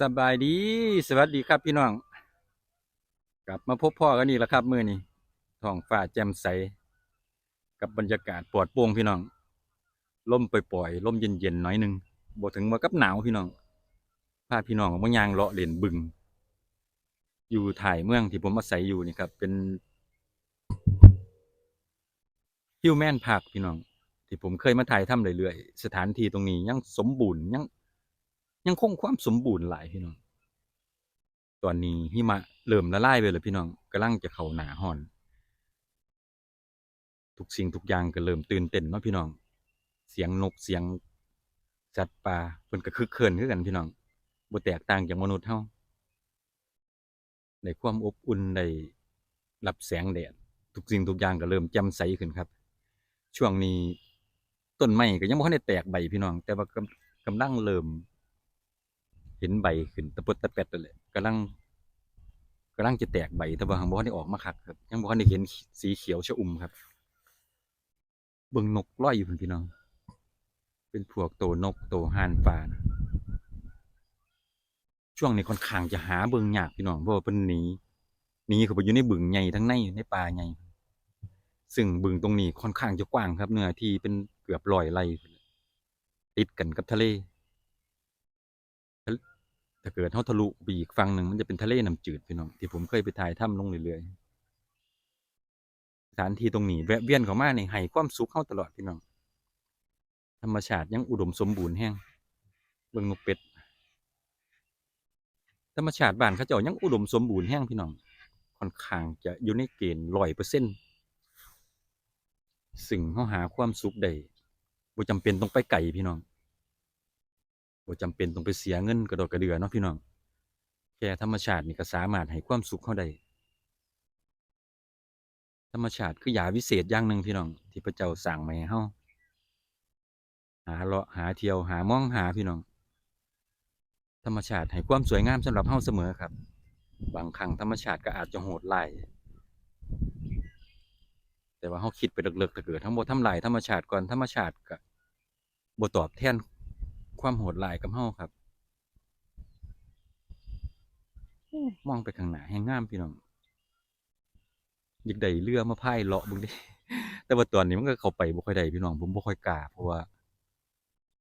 สบายดี สวัสดีครับพี่น้อง กลับมาพบพ่อกันนี่แหละครับ มือนี้ท้องฟ้าแจ่มใส กับบรรยากาศปลอดโปร่งพี่น้องลมปล่อยๆลมเย็นๆหน่อยหนึงบ่ถึงว่ากับหนาวพี่น้องพาพี่น้องมายางเลาะเล่นบึง อยู่ถ่ายเมืองที่ผมอาศัยอยู่นี่ครับ เป็นฮิวแมนพาร์คพี่น้อง ที่ผมเคยมาถ่ายทำเรื่อยๆสถานที่ตรงนี้ยังสมบูรณ์ยัง ยังคงความสมบูรณ์หลายพี่น้อง ตอนนี้หิมะเริ่มละลายไปแล้วพี่น้องกำลังจะเข้าหนาร้อน ทุกสิ่งทุกอย่างก็เริ่มตื่นเต้นเนาะพี่น้อง เสียงนกเสียงสัตว์ป่าเพิ่นก็คึกเคินคือกันพี่น้องบ่แตกต่างจากมนุษย์เฮาได้ความอบอุ่นได้รับแสงแดดทุกสิ่งทุกอย่างก็เริ่มแจ่มใสขึ้นครับ ช่วงนี้ต้นไม้ก็ยังบ่ทันได้แตกใบพี่น้อง แต่ว่ากำกำลังเริ่ม เห็นใบขึ้นตะปดตะแปดนั่นแหละกำลังกำลังจะแตกใบแต่ว่ายังบ่ทันได้ออกมาคักครับยังบ่ทันได้เห็นสีเขียวชอุ่มครับ เบิ่งนกลอยอยู่พี่น้อง เป็นพวกโตนกโตห่านป่านะช่วงนี้ค่อนข้างจะหาเบิ่งยากพี่น้องเพราะว่าเพิ่นหนีหนีเข้าไปอยู่ในบึงใหญ่ทั้งในในป่าใหญ่ซึ่งบึงตรงนี้ค่อนข้างจะกว้างครับเนื้อที่เป็นเกือบร้อยไร่ติดกันกับทะเล ถ้าเกิดเฮาทะลุไปอีกฝั่งหนึ่งมันจะเป็นทะเลน้ำจืดพี่น้องที่ผมเคยไปถ่ายถ้ำลงเรื่อยๆสถานที่ตรงนี้แวะเวียนเข้ามาในให้ความสุขเฮาตลอดพี่น้อง ธรรมชาติยังอุดมสมบูรณ์แฮงเบิ่งนกเป็ด ธรรมชาติบ้านเขาเจ้ายังอุดมสมบูรณ์แฮงพี่น้องค่อนข้างจะอยู่ในเกณฑ์100%ซึ่งเฮาหาความสุขได้บ่จำเป็นต้องไปไกลพี่น้อง บ่จำเป็นต้องไปเสียเงินกระโดดกระเดือเนาะพี่น้อง แค่ธรรมชาตินี่ก็สามารถให้ความสุขเราได้ ธรรมชาติคือยาวิเศษอย่างหนึ่งพี่น้อง ที่พระเจ้าสร้างมาให้เฮาหาเลาะหาเที่ยวหามองหาพี่น้อง ธรรมชาติให้ความสวยงามสำหรับเฮาเสมอครับ บางครั้งธรรมชาติก็อาจจะโหดร้ายแต่ว่าเฮาคิดไปเลึกๆถ้าเกิดทั้งบ่ทำลายธรรมชาติก่อนธรรมชาติก็บ่ตอบแทน ความโหดร้ายกับเฮาครับมองไปข้างหน้าแห่งงามพี่น้องอยากได้เรือมาพายเลาะเบึงเดิแต่ว่าตอนนี้มันก็เข้าไปบ่ค่อยได้พี่น้องผมบ่ค่อยกล้าเพราะว่า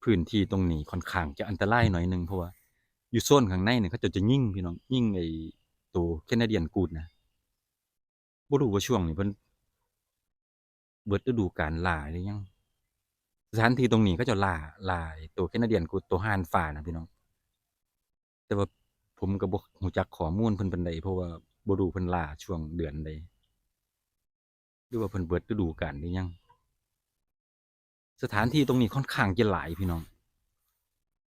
พื้นที่ตรงนี้ค่อนข้างจะอันตรายหน่อยหนึงเพราะว่าอยู่โซนข้างในเนี่ยเขาเจะจะยิงพี่น้องยิงไอ้ตัวแคนาเดียนกูดนะบ่รู้ว่าช่วงนี้เพิ่นเบิดฤดูกาลล่าหรือยัง สถานที่ตรงนี้ก็จะล่าล่าไอ้ตัวแคนาเดียนกูตัวห่านฟ้านะพี่น้อง แต่ว่าผมก็บ่ฮู้จักขอมูลเพิ่นปานใดเพราะว่าบ่รู้เพิ่นล่าช่วงเดือนใดหรือว่าเพิ่นเบิดฤดูกาลหรือยัง สถานที่ตรงนี้ค่อนข้างจะหลายพี่น้อง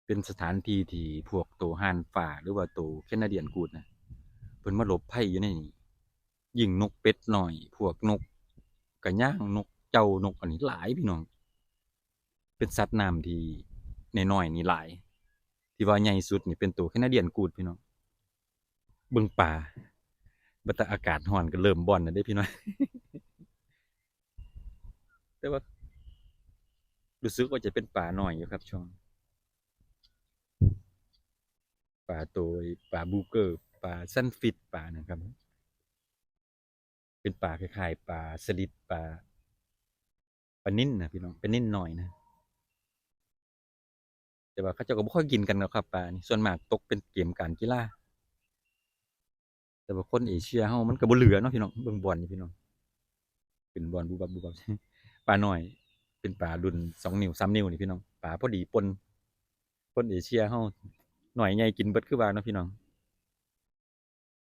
เป็นสถานที่ที่พวกตัวห่านฟ้าหรือว่าตัวแคนาเดียนกูดนะเพิ่นมาหลบภัยอยู่ในนี้ยิงนกเป็ดหน้อย พวกนกกระย่างนกเจ้านกอันนี้หลายพี่น้อง เป็นสัตว์น้ำที่น้อยๆนี่หลาย ที่ว่าใหญ่สุดนี่เป็นตัวแคนาเดียนกูดพี่น้องเบิ่งป่าบัตอากาศร้อนก็เริ่มบ่อนแล้วเด้พี่น้องแต่ว่ารู้สึกว่าจะเป็นป่าหน้อยอยู่ครับช่วงป่าตัวป่าบูเกอร์ป่าซันฟิตป่านะครับ เป็นป่าคล้ายๆป่าสลิดป่าป่านิ่นนะพี่น้องเป็นนิ่นหน่อยนะ แต่ว่าเขาเจ้าก็บ่ค่อยกินกันหรอกครับปลานี่ส่วนมากตกเป็นเกมการกีฬาแต่ว่าคนเอเชียเฮามันก็บ่เหลือเนาะพี่น้องเบิ่งบอลนี่พี่น้องเป็นบอลบูบับบูบับปลาหน้อย เป็นปลารุ่น2นิ้ว3นิ้วนี่พี่น้องปลาพอดีปนคนเอเชียเฮาหน่อยใหญ่กินเบิดคือว่าเนาะพี่น้อง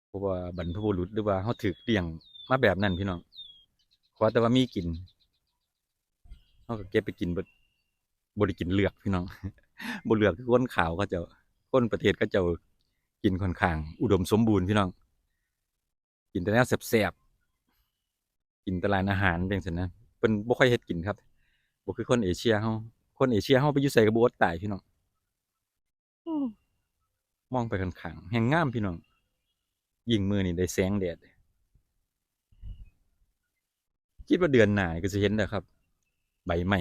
เพราะว่าบรรพบุรุษหรือว่าเฮาถูกเลี้ยงมาแบบนั้นพี่น้องขอแต่ว่ามีกินเฮาก็เก็บไปกินเบิดบ่ได้กินเลือกพี่น้อง บ่เลือกคือคนขาวเขาเจ้าคนประเทศเขาเจ้ากินค่อนข้าง อุดมสมบูรณ์พี่น้อง กินแต่แนวแซ่บๆกินแต่ร้านอาหารจังซั่นนะเพิ่นบ่ค่อยเฮ็ดกินครับบ่คือคนเอเชียเฮาคนเอเชียเฮาไปอยู่ไสก็บ่อดตายพี่น้องมองไปข้างๆแห่งงามพี่น้องยิ่งมื้อนี้ได้แสงแดดคิดว่าเดือนหน้านี่ก็สิเห็นแล้วครับ ใบไม้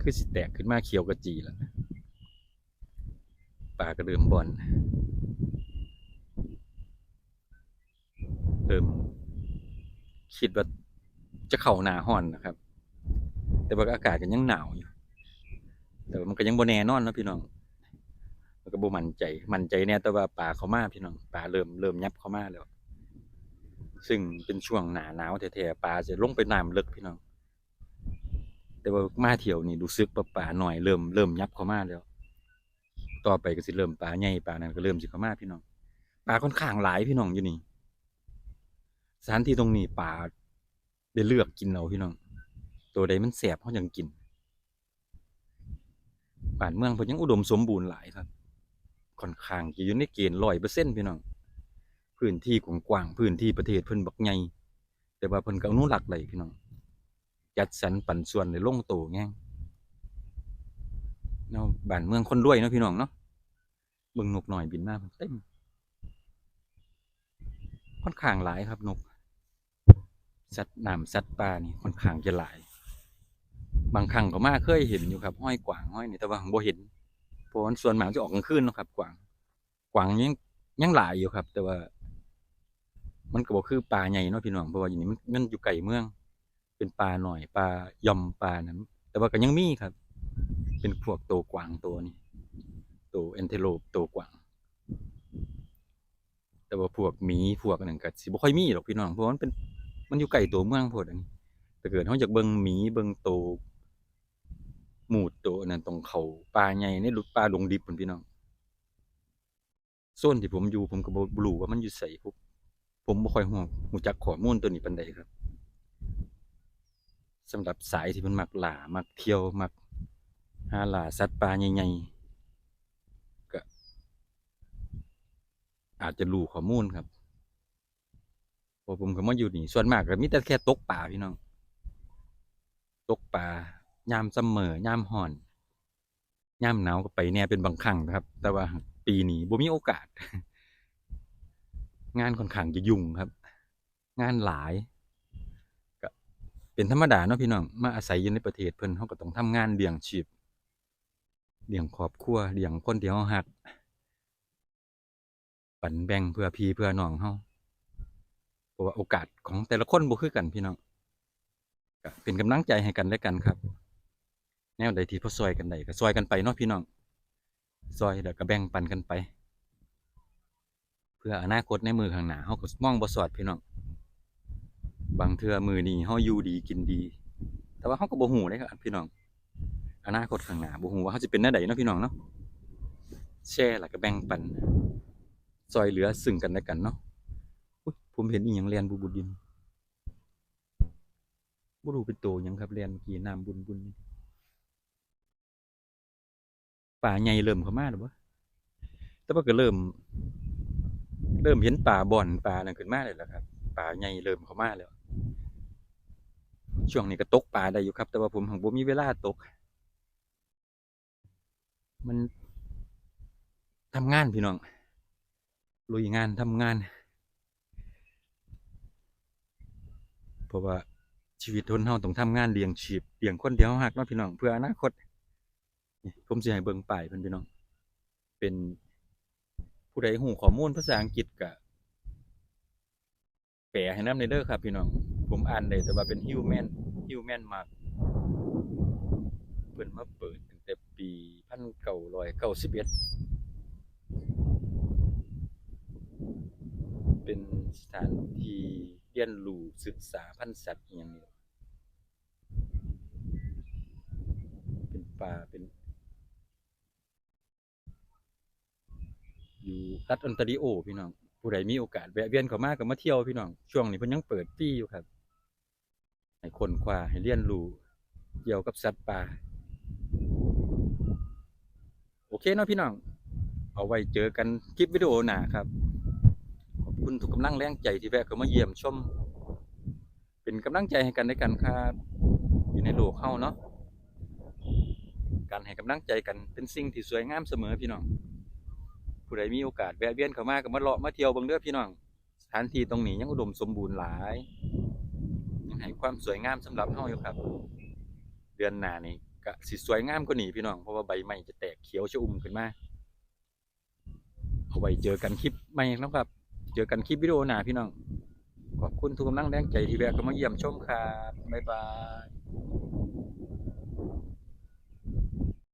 คือสิแตกขึ้นมาเขียวกระจีแล้วป ลากระเริ่มบอลเริ่มคิดว่าจะเข่าหนาห่อนนะครับ แต่ว่าอากาศกันยังหนาวอยู่ แต่มันก็ยังบนแน่นอนนะพี่น้องมันก็บ่มันใจ มันใจแน่แต่ว่าป่าเขามาพี่น้องป่าเริ่มเริ่มยับเขามาแล้ว ซึ่งเป็นช่วงหนาหนาวแท้ๆป่าจะลงไปน้ำลึกพี่น้อง แต่ว่ามาเที่ยวนี่ดูซึกป่ป่าหน่อยเริ่มเริ่มยับเขามาแล้ว ต่อไปก็สิเริ่มป่าใหญ่ป่านั้นก็เริ่มสิเข้ามาพี่น้องป่าค่อนข้างหลายพี่น้องอยู่นี่สถานที่ตรงนี้ป่าได้เลือกกินเอาพี่น้อง ตัวใดมันแสบเขายังกินบ้านเมืองเพิ่นยังอุดมสมบูรณ์หลายครับค่อนข้างจะอยู่ในเกณฑ์100%พี่น้องพื้นที่กว้างๆพื้นที่ประเทศเพิ่นบักใหญ่แต่ว่าเพิ่นก็อนุรักษ์ไว้พี่น้องจัดสรรปันส่วนในลงโตแง่ง เนาะบ้านเมืองคนรวยเนาะพี่น้องเนาะเบิ่งนกหน่อยบินมาเต็มค่อนข้างหลายครับนกสัตว์น้ำสัตว์ป่านี่ค่อนข้างจะหลาย บางครั้งก็มาเคยเห็นอยู่ครับ ห้อยกวางห้อยนี่แต่ว่าบ่เห็นเพราะมันส่วนมากจะออกกลางคืนเนาะครับ กวาง กวางยังยังหลายอยู่ครับ แต่ว่า มันก็บ่คือป่าใหญ่เนาะพี่น้องเพราะว่าอย่างนี้มันมันอยู่ไกลเมือง เป็นปลาหน่อยปลาย่อมปลานั้นแต่ว่าก็ยังมีครับ เป็นพวกโตวกวางตัวนี้โตวแอนเทโลปโตวกวาง แต่ว่าพวกหมีพวกนั้นก็สิบ่ค่อยมีหรอกพี่น้องเพราะว่ามันเป็นมันอยู่ไกลตัวเมืองพดอันนี้ถ้าเกิดเฮาอยากเบิ่งหมีเบิ่งโตวหมูดโตวอันนั้นตรงเขาป่าใหญ่ในหลุดป่าดงดิบพุ่นพี่น้องโซนที่ผมอยู่ผมก็บ่รู้ว่ามันอยู่ไสผมผมบ่ค่อยฮู้ฮู้จักข้อมูลตัวนี้ปานใดครับสำหรับสายที่มันมักหลามักเที่ยวมัก หาล่าสัตว์ป่าใหญ่ๆก็อาจจะรู้ข้อมูลครับพอผมก็มาอยู่นี่ส่วนมากก็มีแต่แค่ตกป่าพี่น้องตกป่ายามซัมอยามร้อนยามหนาวก็ไปแน่เป็นบางครั้งนะครับ แต่ว่าปีนี้บ่มีโอกาส งานค่อนข้างจะยุ่งครับ งานหลายก็เป็นธรรมดาเนาะพี่น้องมาอาศัยอยู่ในประเทศเพิ่นเฮาก็ต้องทำงานเลี้ยงชีพ เลี้ยงครอบครัวเลี้ยงคนที่เฮารักปันแบ่งเพื่อพี่เพื่อน้องเฮาเพราะว่าโอกาสของแต่ละคนบ่คือกันพี่น้องก็เป็นกำลังใจให้กันและกันครับ แนวใดที่พอซอยกันได้ก็ซอยกันไปเนาะพี่น้องซอยแล้วก็แบ่งปันกันไป เพื่ออนาคตในมือข้างหน้าเฮาก็มองบ่สอดพี่น้องบางเทื่อมือนี้เฮาอยู่ดีกินดี แต่ว่าเฮาก็บ่ฮู้เด้ครับพี่น้อง อนาคตข้างหน้าบ่ฮู้ว่าเฮาสิเป็นแนวใดเนาะพี่น้องเนาะแชร์แล้วก็แบ่งปันซอยเหลือซึ่งกันและกันเนาะผมเห็นอีหยังแล่นบุบๆอยู่นี่บ่รู้เป็นโตยังครับเมื่อกี้น้ำบุญๆนี่ป่าใหญ่เริ่มเข้ามาแล้วบ่แต่ว่าก็เริ่ม เริ่มเห็นป่าบ่อนป่านั่นขึ้นมาแล้วล่ะครับป่าใหญ่เริ่มเข้ามาแล้วช่วงนี้ก็ตกปลาได้อยู่ครับ แต่ว่าผมของผมมีเวลาตก มันทำงานพี่น้องลุยงานทำงาน เพราะว่าชีวิตคนเฮาต้องทำงานเลี้ยงชีพเลี้ยงคนเดียวหักเนาะพี่น้องเพื่ออนาคตผมสิให้เบิ่งป้ายเพิ่นพี่น้อง เป็นผู้ใดฮู้ข้อมูลภาษาอังกฤษก็แปลให้น้ำในเด้อครับพี่น้อง ผมอ่านได้แต่ว่าเป็น Human Human Mark เพิ่นมาเปิดตั้งแต่ปี 1991เอ็ดเป็นสถานที่เรียนรู้ศึกษาพันธุ์สัตว์อย่างนี้เป็นป่าเป็น อยู่รัฐออนตาริโอพี่น้อง ผู้ใดมีโอกาสแวะเวียนเข้ามาก็มาเที่ยวพี่น้อง ช่วงนี้เพิ่นยังเปิดฟรีอยู่ครับ ให้คนคว้าให้เรียนรู้เกี่ยวกับสัตว์ป่า โอเคเนาะพี่น้อง เอาไว้เจอกันคลิปวิดีโอหน้าครับ ขอบคุณทุกกำลังแรงใจที่แวะเข้ามาเยี่ยมชม เป็นกำลังใจให้กันในกันครับ อยู่ในโลกเฮาเนาะ การให้กำลังใจกันเป็นสิ่งที่สวยงามเสมอพี่น้อง ผู้ใดมีโอกาสแวะเวียนเข้ามาก็มาเลาะมาเที่ยวเบิ่งเด้อพี่น้อง สถานที่ตรงนี้ยังอุดมสมบูรณ์หลายยังให้ความสวยงามสำหรับเฮาอยู่ครับ เดือนหน้านี่ กะสิสวยงามก็หนีพี่น้องเพราะว่าใบไม้จะแตกเขียวชอุ่มขึ้นมาเอาไว้เจอกันคลิปใหม่นะครับ เจอกันคลิปวิดีโอหน้าพี่น้องขอบคุณทุกกำลังแรงใจที่แวะเข้ามาเยี่ยมชมครับบ๊ายบาย